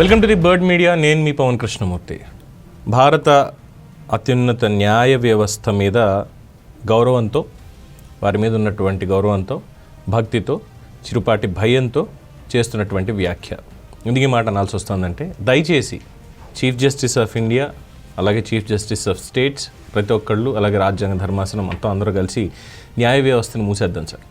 Welcome to the Bird Media. నేను మీ పవన్ కృష్ణమూర్తి. భారత అత్యున్నత న్యాయ వ్యవస్థ మీద గౌరవంతో వారి మీద ఉన్నటువంటి గౌరవంతో భక్తితో చిరుపాటి భయంతో చేస్తున్నటువంటి వ్యాఖ్య. ఎందుకు మాట అనాల్సి వస్తుందంటే దయచేసి చీఫ్ జస్టిస్ ఆఫ్ ఇండియా అలాగే చీఫ్ జస్టిస్ ఆఫ్ స్టేట్స్ ప్రతి ఒక్కళ్ళు అలాగే రాజ్యాంగ ధర్మాసనం మొత్తం అందరూ కలిసి న్యాయ వ్యవస్థను మూసేద్దాం సార్.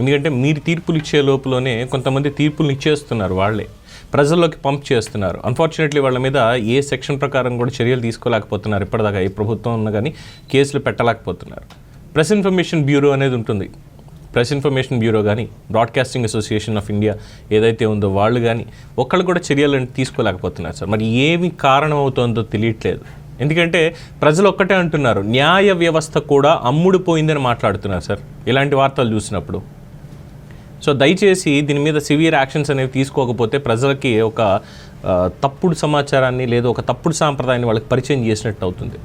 ఎందుకంటే మీరు తీర్పులు ఇచ్చే లోపలనే కొంతమంది తీర్పులు ఇచ్చేస్తున్నారు వాళ్ళే. ప్రజల్లోకి పంప్ చేస్తున్నారు. అన్ఫార్చునేట్లీ వాళ్ళ మీద ఏ సెక్షన్ ప్రకారం కూడా చర్యలు తీసుకోలేకపోతున్నారు. ఇప్పటిదాకా ఏ ప్రభుత్వం ఉన్నా కానీ కేసులు పెట్టలేకపోతున్నారు. ప్రెస్ ఇన్ఫర్మేషన్ బ్యూరో అనేది ఉంటుంది. ప్రెస్ ఇన్ఫర్మేషన్ బ్యూరో కానీ బ్రాడ్కాస్టింగ్ అసోసియేషన్ ఆఫ్ ఇండియా ఏదైతే ఉందో వాళ్ళు కానీ ఒక్కళ్ళు కూడా చర్యలు తీసుకోలేకపోతున్నారు సార్. మరి ఏమి కారణం అవుతుందో తెలియట్లేదు. ఎందుకంటే ప్రజలు ఒక్కటే అంటున్నారు. న్యాయ వ్యవస్థ కూడా అమ్ముడు పోయిందని మాట్లాడుతున్నారు సార్. ఇలాంటి వార్తలు చూసినప్పుడు. సో దయచేసి దీని మీద సివియర్ యాక్షన్స్ అనేవి తీసుకోకపోతే ప్రజలకి ఒక తప్పుడు సమాచారాన్ని లేదా ఒక తప్పుడు సాంప్రదాయాన్ని వాళ్ళకి పరిచయం చేసినట్టు అవుతుంది.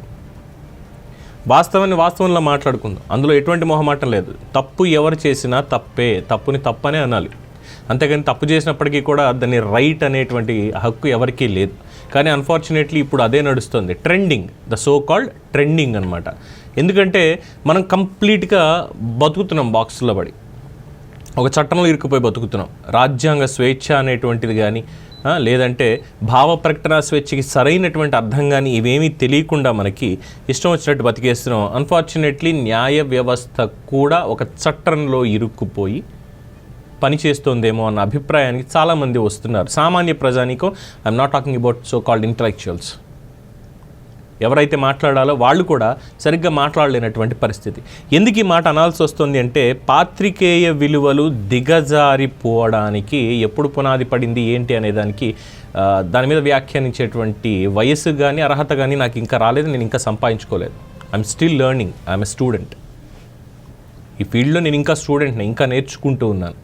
వాస్తవాన్ని వాస్తవంలో మాట్లాడుకుందాం. అందులో ఎటువంటి మొహమాటం లేదు. తప్పు ఎవరు చేసినా తప్పే. తప్పుని తప్పనే అనాలి. అంతేకాని తప్పు చేసినప్పటికీ కూడా దాన్ని రైట్ అనేటువంటి హక్కు ఎవరికీ లేదు. కానీ అన్ఫార్చునేట్లీ ఇప్పుడు అదే నడుస్తుంది. Trending. The so called trending అనమాట ఎందుకంటే మనం కంప్లీట్గా బతుకుతున్నాం బాక్స్లో పడి. ఒక చట్టంలో ఇరుక్కుపోయి బతుకుతున్నాం. రాజ్యాంగ స్వేచ్ఛ అనేటువంటిది కానీ లేదంటే భావ ప్రకటన స్వేచ్ఛకి సరైనటువంటి అర్థం కానీ ఇవేమీ తెలియకుండా మనకి ఇష్టం వచ్చినట్టు బతికేస్తున్నాం. అన్ఫార్చునేట్లీ న్యాయ వ్యవస్థ కూడా ఒక చట్టంలో ఇరుక్కుపోయి పనిచేస్తుందేమో అన్న అభిప్రాయానికి చాలామంది వస్తున్నారు. సామాన్య ప్రజానికో I'm not talking about so called intellectuals ఎవరైతే మాట్లాడాలో వాళ్ళు కూడా సరిగ్గా మాట్లాడలేనటువంటి పరిస్థితి. ఎందుకు ఈ మాట అనాల్సి వస్తుంది అంటే పాత్రికేయ విలువలు దిగజారిపోవడానికి ఎప్పుడు పునాది పడింది ఏంటి అనే దానికి దాని మీద వ్యాఖ్యానించేటువంటి వయస్సు కానీ అర్హత కానీ నాకు ఇంకా రాలేదు నేను ఇంకా సంపాదించుకోలేదు. I'm still learning I'm a student ఈ ఫీల్డ్లో నేను ఇంకా స్టూడెంట్ని ఇంకా నేర్చుకుంటూ ఉన్నాను.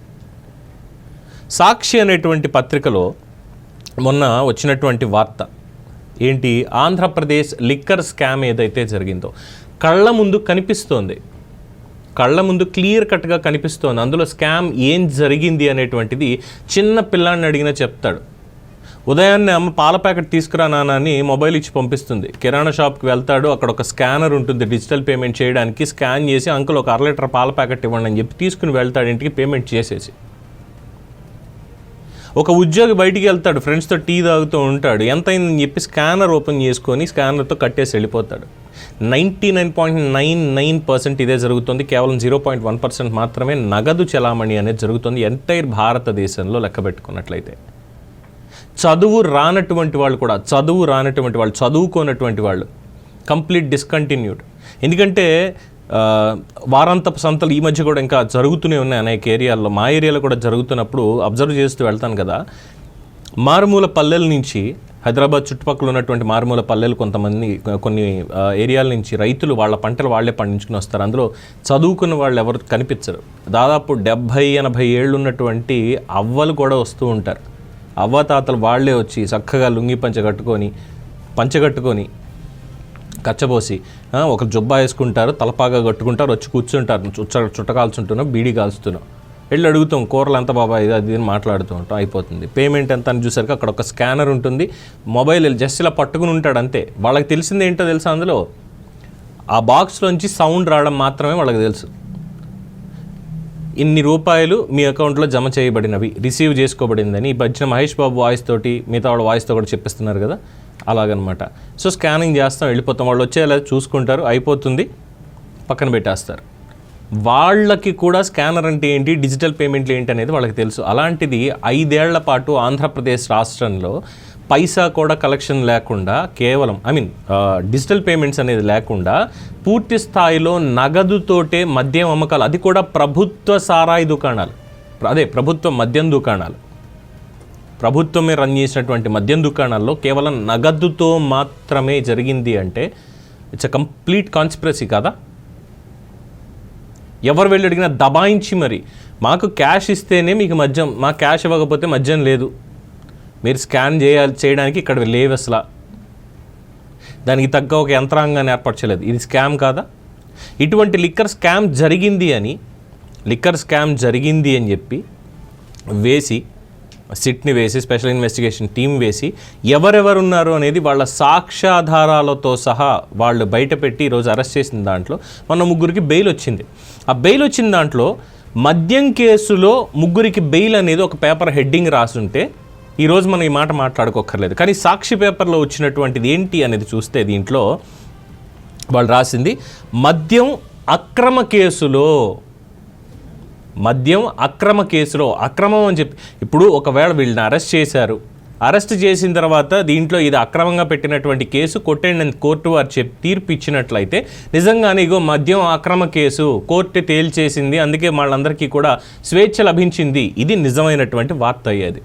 సాక్షి అనేటువంటి పత్రికలో మొన్న వచ్చినటువంటి వార్త. ఏంటి? ఆంధ్రప్రదేశ్ లిక్కర్ స్కామ్ ఏదైతే జరిగిందో కళ్ళ ముందు కనిపిస్తోంది. కళ్ళ ముందు క్లియర్ కట్గా కనిపిస్తోంది. అందులో స్కామ్ ఏం జరిగింది అనేటువంటిది చిన్న పిల్లాడిని అడిగినా చెప్తాడు. ఉదయాన్నే అమ్మ పాల ప్యాకెట్ తీసుకురా నాన్న అని మొబైల్ ఇచ్చి పంపిస్తుంది. కిరాణా షాప్కి వెళ్తాడు. అక్కడ ఒక స్కానర్ ఉంటుంది డిజిటల్ పేమెంట్ చేయడానికి. స్కాన్ చేసి అంకుల్ ఒక అర లీటర్ పాల ప్యాకెట్ ఇవ్వండి అని చెప్పి తీసుకుని వెళ్తాడు. ఇంటికి పేమెంట్ చేసేసి. ఒక ఉద్యోగి బయటికి వెళ్తాడు ఫ్రెండ్స్తో టీ తాగుతూ ఉంటాడు ఎంత అయిందని చెప్పి స్కానర్ ఓపెన్ చేసుకొని స్కానర్తో కట్టేసి వెళ్ళిపోతాడు. Ninety nine point nine nine percent ఇదే జరుగుతుంది కేవలం జీరో పాయింట్ వన్ పర్సెంట్ మాత్రమే నగదు చలామణి అనేది జరుగుతుంది ఎంటైర్ భారతదేశంలో లెక్క పెట్టుకున్నట్లయితే. చదువు రానటువంటి వాళ్ళు కూడా చదువు రానటువంటి వాళ్ళు చదువుకోనటువంటి వాళ్ళు కంప్లీట్ డిస్కంటిన్యూడ్. ఎందుకంటే వారాంతపు సంతలు ఈ మధ్య కూడా ఇంకా జరుగుతూనే ఉన్నాయి అనేక ఏరియాల్లో. మా ఏరియాలో కూడా జరుగుతున్నప్పుడు అబ్జర్వ్ చేస్తూ వెళ్తాను కదా. మారుమూల పల్లెల నుంచి హైదరాబాద్ చుట్టుపక్కల ఉన్నటువంటి మారుమూల పల్లెలు కొంతమంది కొన్ని ఏరియాల నుంచి రైతులు వాళ్ళ పంటలు వాళ్ళే పండించుకుని వస్తారు. అందులో చదువుకున్న వాళ్ళు ఎవరు కనిపించరు. దాదాపు డెబ్భై ఎనభై ఏళ్ళు ఉన్నటువంటి అవ్వలు కూడా వస్తూ ఉంటారు. అవ్వతాతలు వాళ్ళే వచ్చి చక్కగా లుంగి పంచ కట్టుకొని పంచ కట్టుకొని కచ్చబోసి ఒకరు ఒక జుబ్బా వేసుకుంటారు తలపాగా కట్టుకుంటారు వచ్చి కూర్చుంటారు చుట్ట చుట్ట కాల్చుంటున్నాం బీడీ కాల్చుతున్నాం. వెళ్ళి అడుగుతాం కూరలు ఎంత బాబా ఇది అది అని మాట్లాడుతూ ఉంటాం అయిపోతుంది. పేమెంట్ ఎంత అని చూసరికి అక్కడ ఒక స్కానర్ ఉంటుంది. మొబైల్ జస్ట్ ఇలా పట్టుకుని ఉంటాడు అంతే. వాళ్ళకి తెలిసింది ఏంటో తెలుసా అందులో? ఆ బాక్స్లోంచి సౌండ్ రావడం మాత్రమే వాళ్ళకి తెలుసు. ఇన్ని రూపాయలు మీ అకౌంట్లో జమ చేయబడినవి రిసీవ్ చేసుకోబడిందని ఈ మధ్యన మహేష్ బాబు వాయిస్ తోటి మిగతా వాళ్ళ వాయిస్తో కూడా చెప్పిస్తున్నారు కదా. అలాగనమాట. సో స్కానింగ్ చేస్తాం వెళ్ళిపోతాం. వాళ్ళు వచ్చేలా చూసుకుంటారు. అయిపోతుంది. పక్కన పెట్టేస్తారు. వాళ్ళకి కూడా స్కానర్ అంటే ఏంటి? డిజిటల్ పేమెంట్లు ఏంటి అనేది వాళ్ళకి తెలుసు. అలాంటిది ఐదేళ్ళ పాటు ఆంధ్రప్రదేశ్ రాష్ట్రంలో పైసా కూడా కలెక్షన్ లేకుండా కేవలం ఐ మీన్ డిజిటల్ పేమెంట్స్ అనేది లేకుండా పూర్తి స్థాయిలో నగదుతోటే మద్యం అమ్మకాలు. అది కూడా ప్రభుత్వ సారాయి దుకాణాలు. అదే ప్రభుత్వ మద్యం దుకాణాలు. ప్రభుత్వమే రన్ చేసినటువంటి మద్యం దుకాణాల్లో కేవలం నగదుతో మాత్రమే జరిగింది అంటే ఇట్స్ అ కంప్లీట్ కాన్స్పిరసీ కదా? ఎవరు వెళ్ళి అడిగినా దబాయించి మరి మాకు క్యాష్ ఇస్తేనే మీకు మద్యం మా క్యాష్ ఇవ్వకపోతే మద్యం లేదు. మీరు స్కాన్ చేయాలి చేయడానికి ఇక్కడ లేవు అసలు. దానికి తగ్గ ఒక యంత్రాంగాన్ని ఏర్పరచలేదు ఇది స్కామ్ కాదా? ఇటువంటి లిక్కర్ స్కామ్ జరిగింది అని లిక్కర్ స్కామ్ జరిగింది అని చెప్పి వేసి సిట్ని వేసి స్పెషల్ ఇన్వెస్టిగేషన్ టీం వేసి ఎవరెవరు ఉన్నారు అనేది వాళ్ళ సాక్ష్యాధారాలతో సహా వాళ్ళు బయటపెట్టి ఈరోజు అరెస్ట్ చేసిన దాంట్లో మన ముగ్గురికి బెయిల్ వచ్చింది. ఆ బెయిల్ వచ్చిన దాంట్లో మద్యం కేసులో ముగ్గురికి బెయిల్ అనేది ఒక పేపర్ హెడ్డింగ్ రాసుంటే ఈరోజు మనం ఈ మాట మాట్లాడుకోకర్లేదు కానీ సాక్షి పేపర్లో వచ్చినటువంటిది ఏంటి అనేది చూస్తే దీంట్లో వాళ్ళు రాసింది మద్యం అక్రమ కేసులో మద్యం అక్రమ కేసులో అక్రమం అని చెప్పి ఇప్పుడు ఒకవేళ వీళ్ళని అరెస్ట్ చేశారు. అరెస్ట్ చేసిన తర్వాత దీంట్లో ఇది అక్రమంగా పెట్టినటువంటి కేసు కొట్టండి కోర్టు వారు చెప్పి తీర్పు ఇచ్చినట్లయితే నిజంగానే ఇగో మద్యం అక్రమ కేసు కోర్టు తేల్చేసింది అందుకే వాళ్ళందరికీ కూడా స్వేచ్ఛ లభించింది. ఇది నిజమైనటువంటి వార్త అయ్యేది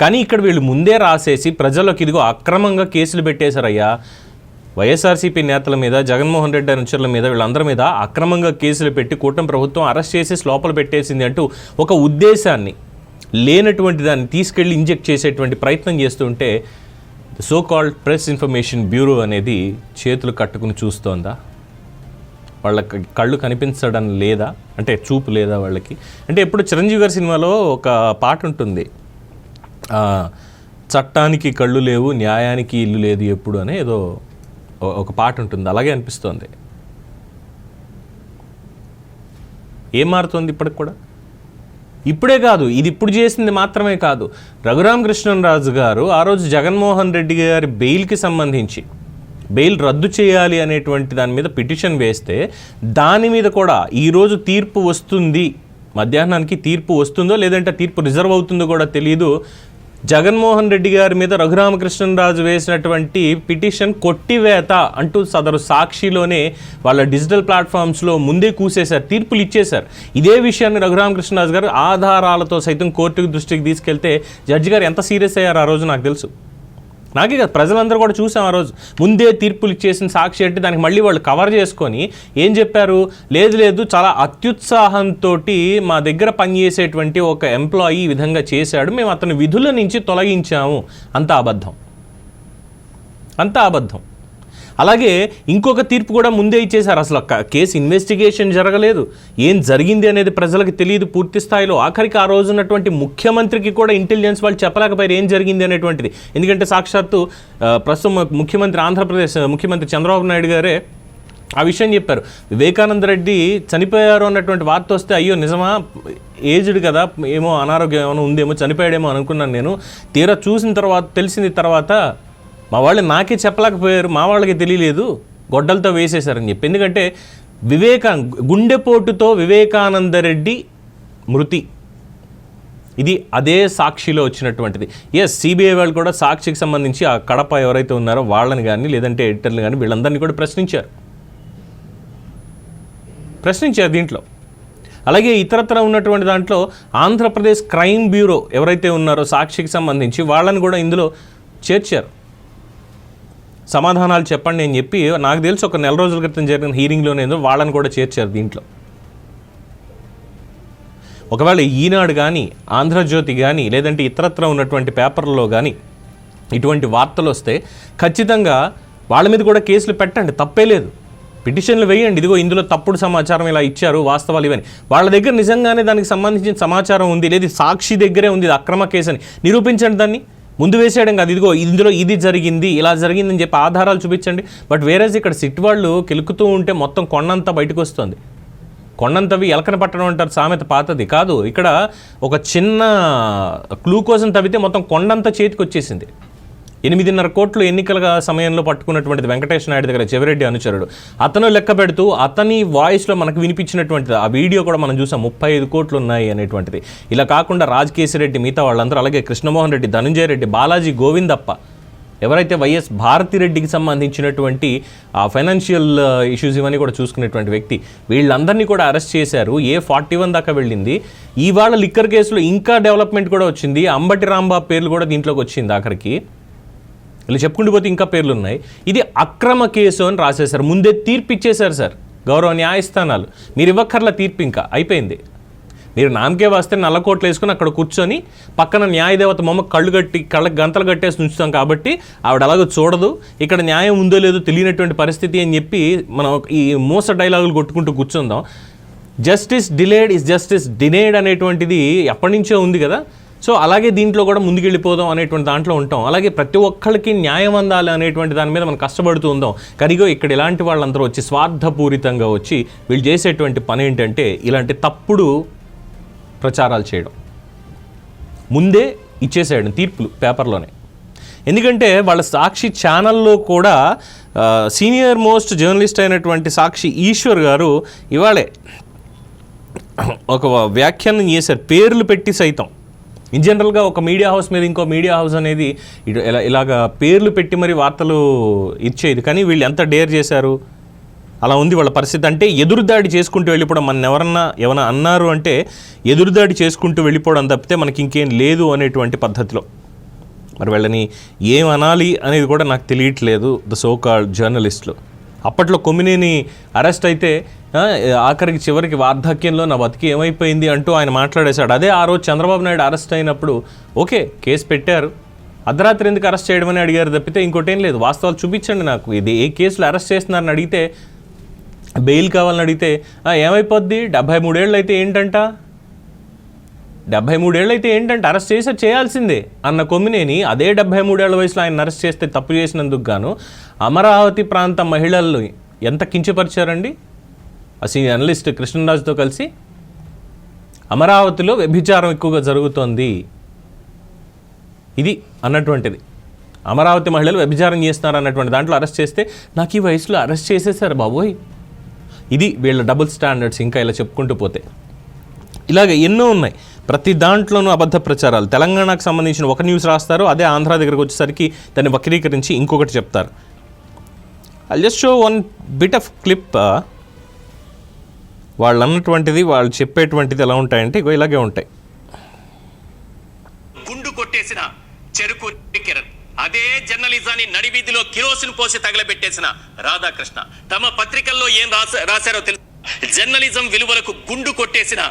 కానీ ఇక్కడ వీళ్ళు ముందే రాసేసి ప్రజలకు ఇదిగో అక్రమంగా కేసులు పెట్టేశారయ్యా. వైఎస్ఆర్సీపీ నేతల మీద జగన్మోహన్ రెడ్డి అనుచరుల మీద వీళ్ళందరి మీద అక్రమంగా కేసులు పెట్టి కూటమి ప్రభుత్వం అరెస్ట్ చేసి లోపల పెట్టేసింది అంటూ ఒక ఉద్దేశాన్ని లేనటువంటి దాన్ని తీసుకెళ్ళి ఇంజెక్ట్ చేసేటువంటి ప్రయత్నం చేస్తుంటే so called press information bureau అనేది చేతులు కట్టుకుని చూస్తోందా? వాళ్ళకి కళ్ళు కనిపించడం లేదా? అంటే చూపు లేదా వాళ్ళకి? అంటే ఎప్పుడు చిరంజీవి గారి సినిమాలో ఒక పాట ఉంటుంది. చట్టానికి కళ్ళు లేవు న్యాయానికి ఇల్లు లేదు ఎప్పుడు అనే ఏదో ఒక పాట ఉంటుంది అలాగే అనిపిస్తోంది. ఏం మారుతోంది ఇప్పటికి కూడా? ఇప్పుడే కాదు ఇది ఇప్పుడు చేసింది మాత్రమే కాదు. రఘురామకృష్ణరాజు గారు ఆ రోజు జగన్మోహన్ రెడ్డి గారి బెయిల్కి సంబంధించి బెయిల్ రద్దు చేయాలి అనేటువంటి దాని మీద పిటిషన్ వేస్తే దాని మీద కూడా ఈరోజు తీర్పు వస్తుంది మధ్యాహ్నానికి తీర్పు వస్తుందో లేదంటే తీర్పు రిజర్వ్ అవుతుందో కూడా తెలియదు జగన్మోహన్ రెడ్డి గారి మీద రఘురామకృష్ణరాజు వేసినటువంటి పిటిషన్ కొట్టివేత అంటూ సదరు సాక్షిలోనే వాళ్ళ డిజిటల్ ప్లాట్ఫామ్స్లో ముందే కూసేశారు తీర్పులు ఇచ్చేశారు. ఇదే విషయాన్ని రఘురామకృష్ణరాజు గారు ఆధారాలతో సైతం కోర్టుకు దృష్టికి తీసుకెళ్తే జడ్జి గారు ఎంత సీరియస్ అయ్యారు ఆ రోజు నాకు తెలుసు. నాకే కదా ప్రజలందరూ కూడా చూసాం ఆ రోజు. ముందే తీర్పులు ఇచ్చేసిన సాక్షి అంటే దానికి మళ్ళీ వాళ్ళు కవర్ చేసుకొని ఏం చెప్పారు? లేదు లేదు చాలా అత్యుత్సాహంతో మా దగ్గర పనిచేసేటువంటి ఒక ఎంప్లాయీ ఈ విధంగా చేశాడు. మేము అతని విధుల నుంచి తొలగించాము. అంత అబద్ధం. అంత అబద్ధం. అలాగే ఇంకొక తీర్పు కూడా ముందే ఇచ్చేశారు. అసలు కేసు ఇన్వెస్టిగేషన్ జరగలేదు. ఏం జరిగింది అనేది ప్రజలకు తెలియదు పూర్తి స్థాయిలో. ఆఖరికి ఆ రోజు ఉన్నటువంటి ముఖ్యమంత్రికి కూడా ఇంటెలిజెన్స్ వాళ్ళు చెప్పలేకపోయారు ఏం జరిగింది అనేటువంటిది. ఎందుకంటే సాక్షాత్తు ప్రస్తుతం ముఖ్యమంత్రి ఆంధ్రప్రదేశ్ ముఖ్యమంత్రి చంద్రబాబు నాయుడు గారే ఆ విషయం చెప్పారు. వివేకానంద రెడ్డి చనిపోయారు అన్నటువంటి వార్త వస్తే అయ్యో నిజమా? ఏజ్డ్ కదా? ఏమో అనారోగ్యం ఏమైనా ఉందేమో? చనిపోయాడేమో అనుకున్నాను నేను. తీరా చూసిన తర్వాత తెలిసింది తర్వాత మా వాళ్ళు నాకే చెప్పలేకపోయారు మా వాళ్ళకి తెలియలేదు గొడ్డలతో వేసేశారని చెప్పి. ఎందుకంటే వివేకా గుండెపోటుతో వివేకానంద రెడ్డి మృతి. ఇది అదే సాక్షిలో వచ్చినటువంటిది. ఎస్ సిబిఐ వాళ్ళు కూడా సాక్షికి సంబంధించి ఆ కడప ఎవరైతే ఉన్నారో వాళ్ళని కానీ లేదంటే ఎడిటర్లు కానీ వీళ్ళందరినీ కూడా ప్రశ్నించారు. ప్రశ్నించారు దీంట్లో. అలాగే ఇతరత్ర ఉన్నటువంటి దాంట్లో ఆంధ్రప్రదేశ్ క్రైమ్ బ్యూరో ఎవరైతే ఉన్నారో సాక్షికి సంబంధించి వాళ్ళని కూడా ఇందులో చేర్చారు. సమాధానాలు చెప్పండి అని చెప్పి నాకు తెలిసి ఒక నెల రోజుల క్రితం జరిగిన హీరింగ్లోనేదో వాళ్ళని కూడా చేర్చారు దీంట్లో. ఒకవేళ ఈనాడు కానీ ఆంధ్రజ్యోతి కానీ లేదంటే ఇతరత్ర ఉన్నటువంటి పేపర్లో కానీ ఇటువంటి వార్తలు వస్తే ఖచ్చితంగా వాళ్ళ మీద కూడా కేసులు పెట్టండి తప్పే లేదు. పిటిషన్లు వేయండి ఇదిగో ఇందులో తప్పుడు సమాచారం ఇలా ఇచ్చారు వాస్తవాలు ఇవని వాళ్ళ దగ్గర నిజంగానే దానికి సంబంధించిన సమాచారం ఉంది లేదు సాక్షి దగ్గరే ఉంది అక్రమ కేసు అని. నిరూపించండి దాన్ని. ముందు వేసేయడం కాదు. ఇదిగో ఇందులో ఇది జరిగింది ఇలా జరిగిందని చెప్పి ఆధారాలు చూపించండి. బట్ వేరేజ్ ఇక్కడ సిట్ వాళ్ళు కెలుకుతూ ఉంటే మొత్తం కొండంతా బయటకు వస్తుంది. కొండంతవి ఎలకన పట్టడం అంటారు సామెత పాతది కాదు. ఇక్కడ ఒక చిన్న క్లూ కోసం తవ్వితే మొత్తం కొండంతా చేతికి వచ్చేసింది. ఎనిమిదిన్నర కోట్లు ఎన్నికల సమయంలో పట్టుకున్నటువంటిది వెంకటేష్ నాయుడు దగ్గర చెవిరెడ్డి అనుచరుడు. అతను లెక్క పెడుతూ అతని వాయిస్లో మనకు వినిపించినటువంటిది ఆ వీడియో కూడా మనం చూసాం ముప్పై ఐదు కోట్లు ఉన్నాయి అనేటువంటిది. ఇలా కాకుండా రాజకేశిరెడ్డి మిగతా వాళ్ళందరూ అలాగే కృష్ణమోహన్ రెడ్డి ధనంజయ రెడ్డి బాలాజీ గోవిందప్ప ఎవరైతే వైఎస్ భారతిరెడ్డికి సంబంధించినటువంటి ఆ ఫైనాన్షియల్ ఇష్యూస్ ఇవన్నీ కూడా చూసుకునేటువంటి వ్యక్తి వీళ్ళందరినీ కూడా అరెస్ట్ చేశారు. ఏ ఫార్టీ వన్ దాకా వెళ్ళింది. ఇవాళ లిక్కర్ కేసులో ఇంకా డెవలప్మెంట్ కూడా వచ్చింది. అంబటి రాంబాబు పేర్లు కూడా దీంట్లోకి వచ్చింది ఆఖరికి. ఇలా చెప్పుకుంటూ పోతే ఇంకా పేర్లు ఉన్నాయి ఇది అక్రమ కేసు అని రాసేశారు. ముందే తీర్పు ఇచ్చేశారు సార్. గౌరవ న్యాయస్థానాలు. మీరు ఇవ్వక్కర్ల తీర్పు ఇంకా. అయిపోయింది. మీరు నామకే వస్తే నల్ల కోట్లు వేసుకుని అక్కడ కూర్చొని పక్కన న్యాయదేవత మొమ్మ కళ్ళు కట్టి కళ్ళకి గంతలు కట్టేసి ఉంచుతాం కాబట్టి ఆవిడ అలాగ చూడదు. ఇక్కడ న్యాయం ఉందో లేదో తెలియనటువంటి పరిస్థితి అని చెప్పి మనం ఈ మోస డైలాగులు కొట్టుకుంటూ కూర్చుందాం. Justice delayed is justice denied అనేటువంటిది ఎప్పటి నుంచో ఉంది కదా. సో అలాగే దీంట్లో కూడా ముందుకెళ్ళిపోదాం అనేటువంటి దాంట్లో ఉంటాం. అలాగే ప్రతి ఒక్కరికి న్యాయం అందాలి అనేటువంటి దాని మీద మనం కష్టపడుతూ ఉందాం. కరిగో ఇక్కడ ఇలాంటి వాళ్ళందరూ వచ్చి స్వార్థపూరితంగా వచ్చి వీళ్ళు చేసేటువంటి పని ఏంటంటే ఇలాంటి తప్పుడు ప్రచారాలు చేయడం. ముందే ఇచ్చేసాడు తీర్పులు పేపర్లోనే. ఎందుకంటే వాళ్ళ సాక్షి ఛానల్లో కూడా సీనియర్ మోస్ట్ జర్నలిస్ట్ అయినటువంటి సాక్షి ఈశ్వర్ గారు ఇవాళే ఒక వ్యాఖ్యానం చేశారు. పేర్లు పెట్టి సైతం. ఇన్ జనరల్గా ఒక మీడియా హౌస్ మీద ఇంకో మీడియా హౌస్ అనేది ఇలా ఇలాగా పేర్లు పెట్టి మరి వార్తలు ఇచ్చేది. కానీ వీళ్ళు ఎంత డేర్ చేశారు? అలా ఉంది వాళ్ళ పరిస్థితి. అంటే ఎదురుదాడి చేసుకుంటూ వెళ్ళిపోవడం మన ఎవరన్నా ఏమైనా అన్నారు అంటే ఎదురుదాడి చేసుకుంటూ వెళ్ళిపోవడం తప్పితే మనకి ఇంకేం లేదు అనేటువంటి పద్ధతిలో. మరి వీళ్ళని ఏం అనాలి అనేది కూడా నాకు తెలియట్లేదు ద సో కాల్ జర్నలిస్టులు అప్పట్లో కొమ్మినేని అరెస్ట్ అయితే ఆఖరికి చివరికి వార్ధక్యంలో నా బతికి ఏమైపోయింది అంటూ ఆయన మాట్లాడేశాడు. అదే ఆ రోజు చంద్రబాబు నాయుడు అరెస్ట్ అయినప్పుడు ఓకే కేసు పెట్టారు. అర్ధరాత్రి ఎందుకు అరెస్ట్ చేయడమని అడిగారు తప్పితే ఇంకోటేం లేదు. వాస్తవాలు చూపించండి నాకు. ఇది ఏ కేసులు అరెస్ట్ చేస్తున్నారని అడిగితే బెయిల్ కావాలని అడిగితే ఏమైపోద్ది? డెబ్భై మూడేళ్ళు అయితే ఏంటంట? డెబ్బై మూడేళ్ళు అయితే ఏంటంటే? అరెస్ట్ చేసే చేయాల్సిందే అన్న కొమ్మినేని అదే డెబ్బై మూడేళ్ళ వయసులో ఆయన అరెస్ట్ చేస్తే తప్పు చేసినందుకు గాను అమరావతి ప్రాంత మహిళలు ఎంత కించపరిచారండి? సీనియర్ అనలిస్ట్ కృష్ణరాజుతో కలిసి అమరావతిలో వ్యభిచారం ఎక్కువగా జరుగుతోంది. ఇది అన్నటువంటిది. అమరావతి మహిళలు వ్యభిచారం చేస్తున్నారు అన్నటువంటి దాంట్లో అరెస్ట్ చేస్తే నాకు ఈ వయసులో అరెస్ట్ చేసేసారు బాబోయ్. ఇది వీళ్ళ డబుల్ స్టాండర్డ్స్ ఇంకా ఇలా చెప్పుకుంటూ పోతే. ఇలాగ ఎన్నో ఉన్నాయి. ప్రతి దాంట్లోనూ అబద్ధ ప్రచారాలు. తెలంగాణకు సంబంధించిన ఒక న్యూస్ రాస్తారు అదే ఆంధ్ర దగ్గరకు వచ్చేసరికి దాన్ని వక్రీకరించి ఇంకొకటి చెప్తారు. I just show one bit of clip వాళ్ళు అన్నటువంటిది వాళ్ళు చెప్పేటువంటిది ఎలా ఉంటాయంటే ఇగో ఇలాగే ఉంటాయి. గుండు కొట్టేసిన చెరుకు కిరణ్. అదే జర్నలిజాన్ని నడివీధిలో కిరోసిన్ పోసి తగలబెట్టేసిన రాధాకృష్ణ. తమ పత్రికల్లో ఏం రాశారో తెలుసు జర్నలిజం విలువలకు గుండు కొట్టేసిన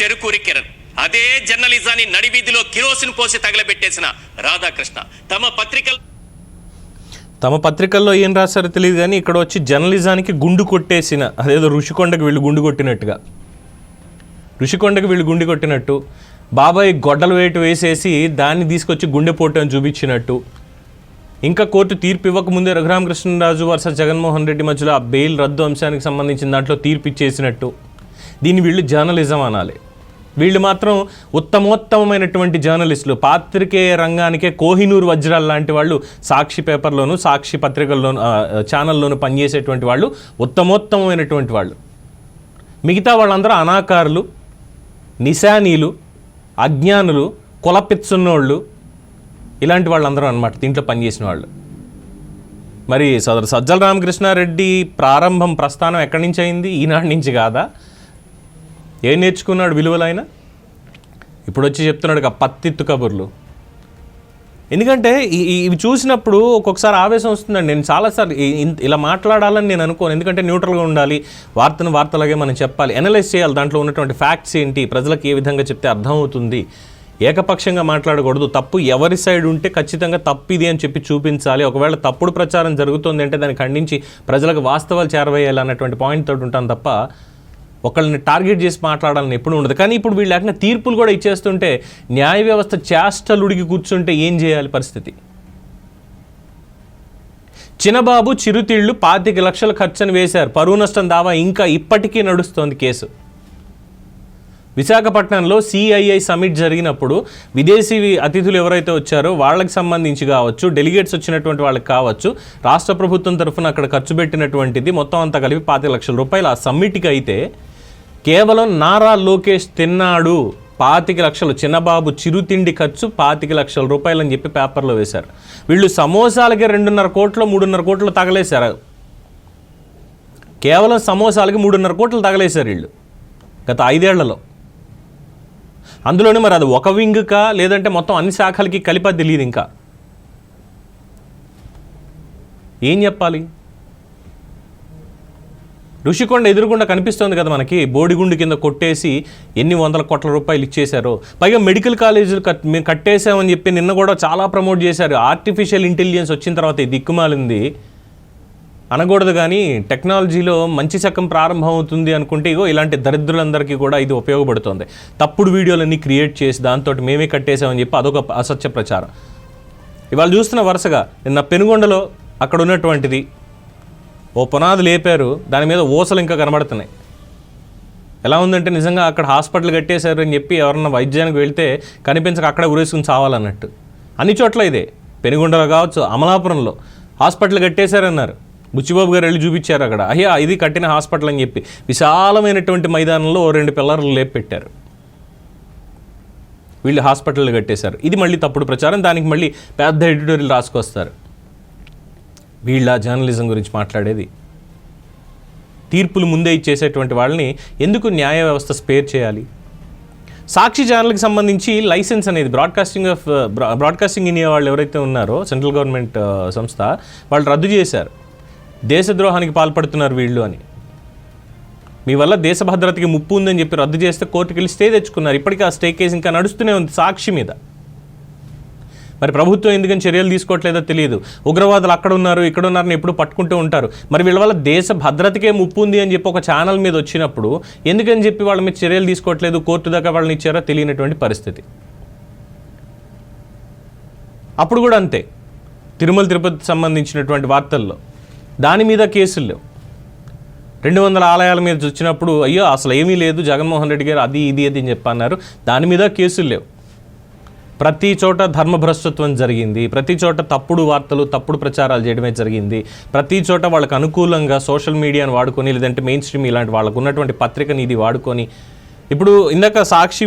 చెరుకూరి కిరణ్. అదే జర్నలిజాన్ని నడివీధిలో కిరోసిన్ పోసి తగలబెట్టేసిన రాధాకృష్ణ. తమ పత్రికల్లో తమ పత్రికల్లో ఏం రాశారో తెలియదు కానీ ఇక్కడ వచ్చి జర్నలిజానికి గుండు కొట్టేసిన అదేదో ఋషికొండకు వీళ్ళు గుండు కొట్టినట్టుగా. ఋషికొండకు వీళ్ళు గుండు కొట్టినట్టు బాబాయ్ గొడ్డలు వేటు వేసేసి దాన్ని తీసుకొచ్చి గుండెపోటు అని చూపించినట్టు. ఇంకా కోర్టు తీర్పు ఇవ్వకముందే రఘురామకృష్ణరాజు వర్సెస్ జగన్మోహన్ రెడ్డి మధ్యలో ఆ బెయిల్ రద్దు అంశానికి సంబంధించిన దాంట్లో తీర్పు ఇచ్చేసినట్టు. దీన్ని వీళ్ళు జర్నలిజం అనాలి. వీళ్ళు మాత్రం ఉత్తమోత్తమైనటువంటి జర్నలిస్టులు. పాత్రికేయ రంగానికే కోహినూరు వజ్రాలు లాంటి వాళ్ళు సాక్షి పేపర్లోను సాక్షి పత్రికల్లోను ఛానల్లోను పనిచేసేటువంటి వాళ్ళు ఉత్తమోత్తమైనటువంటి వాళ్ళు. మిగతా వాళ్ళందరూ అనాకారులు నిశానీలు అజ్ఞానులు కులపిచ్చున్నోళ్ళు ఇలాంటి వాళ్ళందరూ అనమాట దీంట్లో పనిచేసిన వాళ్ళు. మరి సదరు సజ్జల రామకృష్ణారెడ్డి ప్రారంభం ప్రస్థానం ఎక్కడి నుంచి అయింది? ఈనాటి నుంచి కాదా? ఏం నేర్చుకున్నాడు విలువలైన? ఇప్పుడు వచ్చి చెప్తున్నాడు పత్తిత్తు కబుర్లు. ఎందుకంటే ఇవి చూసినప్పుడు ఒక్కొక్కసారి ఆవేశం వస్తుందండి. నేను చాలాసార్లు ఇలా మాట్లాడాలని నేను అనుకోను. ఎందుకంటే న్యూట్రల్గా ఉండాలి వార్తను వార్తలాగే మనం చెప్పాలి అనలైజ్ చేయాలి. దాంట్లో ఉన్నటువంటి ఫ్యాక్ట్స్ ఏంటి ప్రజలకు ఏ విధంగా చెప్తే అర్థమవుతుంది ఏకపక్షంగా మాట్లాడకూడదు తప్పు ఎవరి సైడ్ ఉంటే ఖచ్చితంగా తప్పు ఇది అని చెప్పి చూపించాలి. ఒకవేళ తప్పుడు ప్రచారం జరుగుతుంది అంటే దాన్ని ఖండించి ప్రజలకు వాస్తవాలు చేరవేయాలి అన్నటువంటి పాయింట్ తోటి ఉంటాను తప్ప ఒకళ్ళని టార్గెట్ చేసి మాట్లాడాలని ఎప్పుడు ఉండదు. కానీ ఇప్పుడు వీళ్ళు అట్లా తీర్పులు కూడా ఇచ్చేస్తుంటే న్యాయ వ్యవస్థ చేష్టలుడికి కూర్చుంటే ఏం చేయాలి పరిస్థితి? చిన్నబాబు చిరుతిళ్ళు పాతిక లక్షల ఖర్చును వేశారు. పరువు నష్టం దావా ఇంకా ఇప్పటికీ నడుస్తోంది కేసు. విశాఖపట్నంలో సిఐఐ సమిట్ జరిగినప్పుడు విదేశీ అతిథులు ఎవరైతే వచ్చారో వాళ్ళకి సంబంధించి కావచ్చు డెలిగేట్స్ వచ్చినటువంటి వాళ్ళకి కావచ్చు రాష్ట్ర ప్రభుత్వం తరఫున అక్కడ ఖర్చు పెట్టినటువంటిది మొత్తం అంతా కలిపి పాతిక లక్షల రూపాయలు. ఆ సమ్మిట్కి అయితే కేవలం నారా లోకేష్ తిన్నాడు పాతిక లక్షలు చిన్నబాబు చిరుతిండి ఖర్చు పాతిక లక్షల రూపాయలు అని చెప్పి పేపర్లో వేశారు. వీళ్ళు సమోసాలకి రెండున్నర కోట్లు మూడున్నర కోట్లు తగలేశారు. కేవలం సమోసాలకి మూడున్నర కోట్లు తగలేశారు వీళ్ళు. గత ఐదేళ్ళలో. అందులోనే మరి అది ఒక వింగ్కా లేదంటే మొత్తం అన్ని శాఖలకి కలిపి తెలియదు ఇంకా. ఏం చెప్పాలి? ఋషికొండ ఎదురుగుండా కనిపిస్తోంది కదా మనకి బోడిగుండు కింద కొట్టేసి ఎన్ని వందల కోట్ల రూపాయలు ఇచ్చేశారు. పైగా మెడికల్ కాలేజీలు కట్ మేము కట్టేశామని చెప్పి నిన్న కూడా చాలా ప్రమోట్ చేశారు. ఆర్టిఫిషియల్ ఇంటెలిజెన్స్ వచ్చిన తర్వాత దిక్కుమాలింది. అనకూడదు కానీ టెక్నాలజీలో మంచి శకం ప్రారంభం అవుతుంది అనుకుంటే ఇగో ఇలాంటి దరిద్రులందరికీ కూడా ఇది ఉపయోగపడుతుంది. తప్పుడు వీడియోలన్నీ క్రియేట్ చేసి దాంతో మేమే కట్టేసామని చెప్పి అదొక అసత్య ప్రచారం. ఇవాళ చూస్తున్న వరుసగా నిన్న పెనుగొండలో అక్కడ ఉన్నటువంటిది ఓ పునాది లేపారు దాని మీద ఊసలు ఇంకా కనబడుతున్నాయి. ఎలా ఉందంటే నిజంగా అక్కడ హాస్పిటల్ కట్టేశారు అని చెప్పి ఎవరన్నా వైద్యానికి వెళ్తే కనిపించక అక్కడే ఉరేసుకుని చావాలన్నట్టు. అన్ని చోట్ల ఇదే. పెనుగొండలో కావచ్చు అమలాపురంలో. హాస్పిటల్ కట్టేశారన్నారు. బుచ్చిబాబు గారు వెళ్ళి చూపించారు అక్కడ. అయ్యా ఇది కట్టిన హాస్పిటల్ అని చెప్పి. విశాలమైనటువంటి మైదానంలో రెండు పిల్లర్లు లేపెట్టారు పెట్టారు. వీళ్ళు హాస్పిటల్ కట్టేశారు. ఇది మళ్ళీ తప్పుడు ప్రచారం. దానికి మళ్ళీ పెద్ద ఎడిటోరియల్ రాసుకొస్తారు. వీళ్ళ జర్నలిజం గురించి మాట్లాడేది. తీర్పులు ముందే ఇచ్చేసేటువంటి వాళ్ళని ఎందుకు న్యాయ వ్యవస్థ స్పేర్ చేయాలి? సాక్షి ఛానల్కి సంబంధించి లైసెన్స్ అనేది బ్రాడ్కాస్టింగ్ ఆఫ్ బ్రాడ్కాస్టింగ్ ఇండియా వాళ్ళు ఎవరైతే ఉన్నారో సెంట్రల్ గవర్నమెంట్ సంస్థ వాళ్ళు రద్దు చేశారు. దేశద్రోహానికి పాల్పడుతున్నారు వీళ్ళు అని. మీ వల్ల దేశ భద్రతకి ముప్పు ఉందని చెప్పి రద్దు చేస్తే కోర్టుకి వెళ్ళి స్టే తెచ్చుకున్నారు. ఇప్పటికీ ఆ స్టే కేసు ఇంకా నడుస్తూనే ఉంది సాక్షి మీద. మరి ప్రభుత్వం ఎందుకని చర్యలు తీసుకోవట్లేదో తెలియదు. ఉగ్రవాదులు అక్కడ ఉన్నారు ఇక్కడ ఉన్నారని ఎప్పుడు పట్టుకుంటూ ఉంటారు. మరి వీళ్ళ వల్ల దేశ భద్రతకే ముప్పు ఉంది అని చెప్పి ఒక ఛానల్ మీద వచ్చినప్పుడు ఎందుకని చెప్పి వాళ్ళ మీద చర్యలు తీసుకోవట్లేదు కోర్టు దాకా వాళ్ళని ఇచ్చారో తెలియనటువంటి పరిస్థితి. అప్పుడు కూడా అంతే. తిరుమల తిరుపతి సంబంధించినటువంటి వార్తల్లో దాని మీద కేసులు లేవు. రెండు వందల ఆలయాల మీద వచ్చినప్పుడు అయ్యో అసలు ఏమీ లేదు జగన్మోహన్ రెడ్డి గారు అది ఇది అది అని చెప్పన్నారు దాని మీద కేసులు లేవు. ప్రతి చోట ధర్మభ్రష్టత్వం జరిగింది. ప్రతి చోట తప్పుడు వార్తలు తప్పుడు ప్రచారాలు చేయడమే జరిగింది. ప్రతి చోట వాళ్ళకు అనుకూలంగా సోషల్ మీడియాను వాడుకొని లేదంటే మెయిన్ స్ట్రీమ్ ఇలాంటి వాళ్ళకు ఉన్నటువంటి పత్రికని ఇది వాడుకొని ఇప్పుడు ఇందాక సాక్షి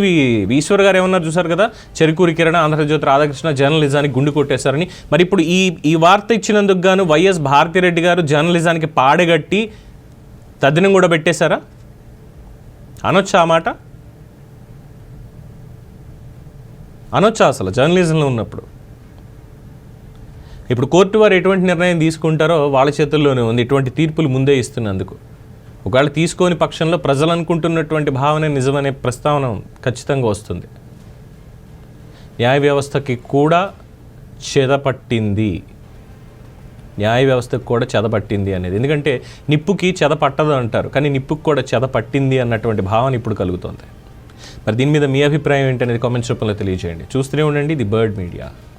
ఈశ్వర్ గారు ఏమన్నారు చూసారు కదా? చెరుకూరి కిరణ్ ఆంధ్రజ్యోతి రాధాకృష్ణ జర్నలిజానికి గుండు కొట్టేశారని. మరి ఇప్పుడు ఈ ఈ వార్త ఇచ్చినందుకు గాను వైఎస్ భారతిరెడ్డి గారు జర్నలిజానికి పాడగట్టి తదినం కూడా పెట్టేశారా? అనొచ్చా ఆ మాట? అనొచ్చా అసలు జర్నలిజంలో ఉన్నప్పుడు? ఇప్పుడు కోర్టు వారు ఎటువంటి నిర్ణయం తీసుకుంటారో వాళ్ళ చేతుల్లోనే ఉంది. ఇటువంటి తీర్పులు ముందే ఇస్తున్నందుకు. ఒకవేళ తీసుకోని పక్షంలో ప్రజలు అనుకుంటున్నటువంటి భావన నిజమనే ప్రస్తావన ఖచ్చితంగా వస్తుంది. న్యాయ వ్యవస్థకి కూడా చెదపట్టింది. న్యాయ వ్యవస్థకు కూడా చెదపట్టింది అనేది. ఎందుకంటే నిప్పుకి చెద పట్టదు అంటారు. కానీ నిప్పుకి కూడా చెద పట్టింది అన్నటువంటి భావన ఇప్పుడు కలుగుతుంది. మరి దీని మీద మీ అభిప్రాయం ఏంటనేది కామెంట్స్ రూపంలో తెలియజేయండి. చూస్తూనే ఉండండి ది బర్డ్ మీడియా.